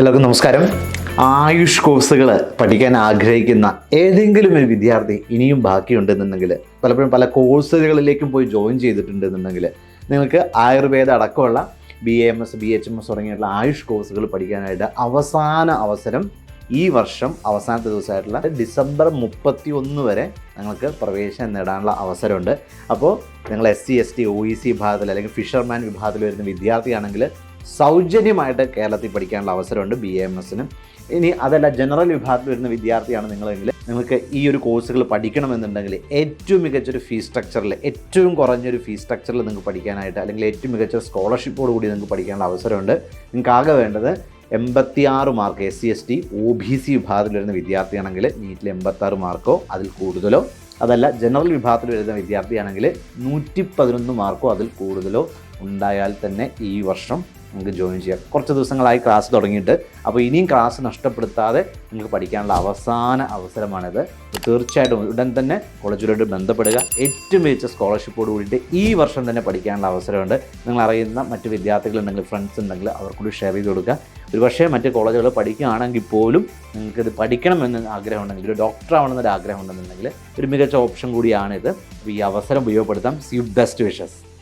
എല്ലാവർക്കും നമസ്കാരം. ആയുഷ് കോഴ്സുകൾ പഠിക്കാൻ ആഗ്രഹിക്കുന്ന ഏതെങ്കിലും ഒരു വിദ്യാർത്ഥി ഇനിയും ബാക്കിയുണ്ടെന്നുണ്ടെങ്കിൽ പലപ്പോഴും പല കോഴ്സുകളിലേക്കും പോയി ജോയിൻ ചെയ്തിട്ടുണ്ടെന്നുണ്ടെങ്കിൽ നിങ്ങൾക്ക് ആയുർവേദ അടക്കമുള്ള B M S B H M S തുടങ്ങിയിട്ടുള്ള ആയുഷ് കോഴ്സുകൾ പഠിക്കാനായിട്ട് അവസാന അവസരം ഈ വർഷം അവസാനത്തെ ദിവസമായിട്ടുള്ള ഡിസംബർ മുപ്പത്തി ഒന്ന് വരെ നിങ്ങൾക്ക് പ്രവേശനം നേടാനുള്ള അവസരമുണ്ട്. അപ്പോൾ നിങ്ങൾ S C S T O E C വിഭാഗത്തിൽ അല്ലെങ്കിൽ ഫിഷർമാൻ വിഭാഗത്തിൽ വരുന്ന വിദ്യാർത്ഥിയാണെങ്കിൽ സൗജന്യമായിട്ട് കേരളത്തിൽ പഠിക്കാനുള്ള അവസരമുണ്ട് ബി എം എസിനും ഇനി അതല്ല ജനറൽ വിഭാഗത്തിൽ വരുന്ന വിദ്യാർത്ഥിയാണ് നിങ്ങളെങ്കിൽ നിങ്ങൾക്ക് ഈ ഒരു കോഴ്സുകൾ പഠിക്കണമെന്നുണ്ടെങ്കിൽ ഏറ്റവും മികച്ചൊരു ഫീസ് സ്ട്രക്ചറിൽ ഏറ്റവും കുറഞ്ഞൊരു ഫീസ് സ്ട്രക്ചറിൽ നിങ്ങൾക്ക് പഠിക്കാനായിട്ട് അല്ലെങ്കിൽ ഏറ്റവും മികച്ച സ്കോളർഷിപ്പോട് കൂടി നിങ്ങൾക്ക് പഠിക്കാനുള്ള അവസരമുണ്ട്. നിങ്ങൾക്ക് ആകെ വേണ്ടത് എൺപത്തിയാറ് mark S C S T O B C വിഭാഗത്തിൽ വരുന്ന വിദ്യാർത്ഥിയാണെങ്കിൽ നീറ്റിൽ എൺപത്താറ് മാർക്കോ അതിൽ കൂടുതലോ. അതല്ല ജനറൽ വിഭാഗത്തിൽ വരുന്ന വിദ്യാർത്ഥിയാണെങ്കിൽ നൂറ്റി പതിനൊന്ന് മാർക്കോ അതിൽ കൂടുതലോ ഉണ്ടായാൽ തന്നെ ഈ വർഷം നിങ്ങൾക്ക് ജോയിൻ ചെയ്യാം. കുറച്ച് ദിവസങ്ങളായി ക്ലാസ് തുടങ്ങിയിട്ട്. അപ്പോൾ ഇനിയും ക്ലാസ് നഷ്ടപ്പെടുത്താതെ നിങ്ങൾക്ക് പഠിക്കാനുള്ള അവസാന അവസരമാണിത്. തീർച്ചയായിട്ടും ഉടൻ തന്നെ കോളേജിലോട്ട് ബന്ധപ്പെടുക. ഏറ്റവും മികച്ച സ്കോളർഷിപ്പോട് കൂടിയിട്ട് ഈ വർഷം തന്നെ പഠിക്കാനുള്ള അവസരമുണ്ട്. നിങ്ങൾ അറിയുന്ന മറ്റ് വിദ്യാർത്ഥികളുണ്ടെങ്കിൽ ഫ്രണ്ട്സ് ഉണ്ടെങ്കിൽ അവർക്കൂടി ഷെയർ ചെയ്ത് കൊടുക്കുക. ഒരു പക്ഷേ മറ്റ് കോളേജുകൾ പഠിക്കുകയാണെങ്കിൽ പോലും നിങ്ങൾക്കിത് പഠിക്കണമെന്ന് ആഗ്രഹമുണ്ടെങ്കിൽ ഒരു ഡോക്ടർ ആവണമെന്നൊരു ആഗ്രഹം ഉണ്ടെന്നുണ്ടെങ്കിൽ ഒരു മികച്ച ഓപ്ഷൻ കൂടിയാണിത്. അപ്പോൾ ഈ അവസരം ഉപയോഗപ്പെടുത്താം. C best wishes